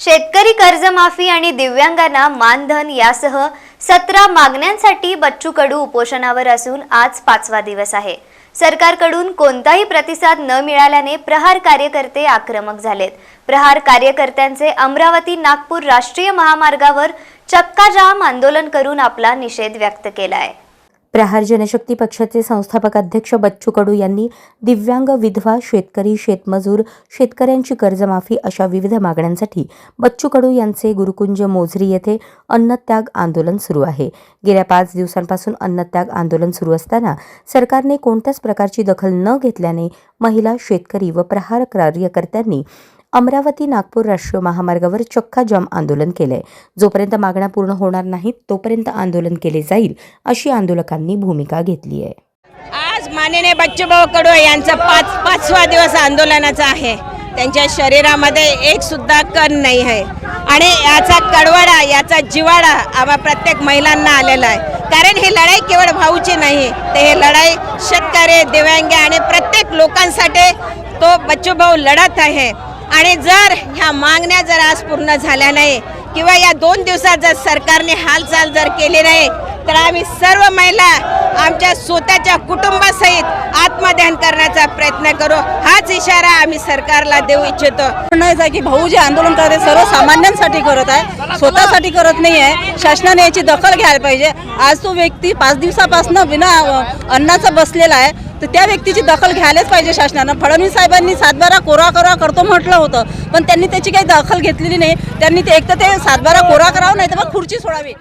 शेतकरी कर्जमाफी आणि दिव्यांगांना मानधन यासह सतरा मागण्यांसाठी बच्चू कडू उपोषणावर असून आज पाचवा दिवस आहे. सरकारकडून कोणताही प्रतिसाद न मिळाल्याने प्रहार कार्यकर्ते आक्रमक झालेत. प्रहार कार्यकर्त्यांचे अमरावती नागपूर राष्ट्रीय महामार्गावर चक्काजाम आंदोलन करून आपला निषेध व्यक्त केला आहे प्रहार जनशक्ती पक्षाचे संस्थापक अध्यक्ष बच्चू कडू यांनी दिव्यांग विधवा शेतकरी शेतमजूर शेतकऱ्यांची कर्जमाफी अशा विविध मागण्यांसाठी बच्चू कडू यांचे गुरुकुंज मोझरी येथे अन्नत्याग आंदोलन सुरू आहे. गेल्या पाच दिवसांपासून अन्नत्याग आंदोलन सुरू असताना सरकारने कोणत्याच प्रकारची दखल न घेतल्याने महिला शेतकरी व प्रहार कार्यकर्त्यांनी अमरावती नागपूर राष्ट्रीय महामार्गावर चक्का जाम आंदोलन केलंय. जोपर्यंत मागण्या पूर्ण होणार नाहीत तोपर्यंत आंदोलन केले जाईल अशी आंदोलकांनी भूमिका घेतली आहे. आज माननीय बच्चूभाऊ कडू यांचा पाच पाचवा दिवस आंदोलनाचा आहे. त्यांच्या शरीरामध्ये एक सुद्धा कण नाही आहे. आणि याचा कडवाडा याचा जिवाडा आम्हा प्रत्येक महिलांना आलेला आहे. कारण ही लढाई केवळ भाऊची नाही तर ही लढाई शेतकरी दिव्यांग आणि प्रत्येक लोकांसाठी तो बच्चूभाऊ लढत आहे. आणि जर ह्या मागण्या जर आज पूर्ण झाल्या नाही किंवा या दोन दिवसात जर सरकारने हालचाल जर केली नाही तर आम्ही सर्व महिला आमच्या स्वतःच्या कुटुंबासहित आत्मध्यान करण्याचा प्रयत्न करू. हाच इशारा आम्ही सरकारला देऊ इच्छितो. म्हणायचं आहे की भाऊ जे आंदोलन करत आहे सर्वसामान्यांसाठी करत आहे स्वतःसाठी करत नाही आहे शासनाने याची दखल घ्यायला पाहिजे. आज तो व्यक्ती पाच दिवसापासून बिना अन्नाचा बसलेला आहे तर त्या व्यक्तीची दखल घ्यायलाच पाहिजे शासनानं. फडणवीस साहेबांनी सातबारा कोरा करा करतो म्हटलं होतं पण त्यांनी त्याची काही दखल घेतलेली नाही. त्यांनी ते एक तर ते सातबारा कोरा करावं नाही तर मग खुर्ची सोडावी.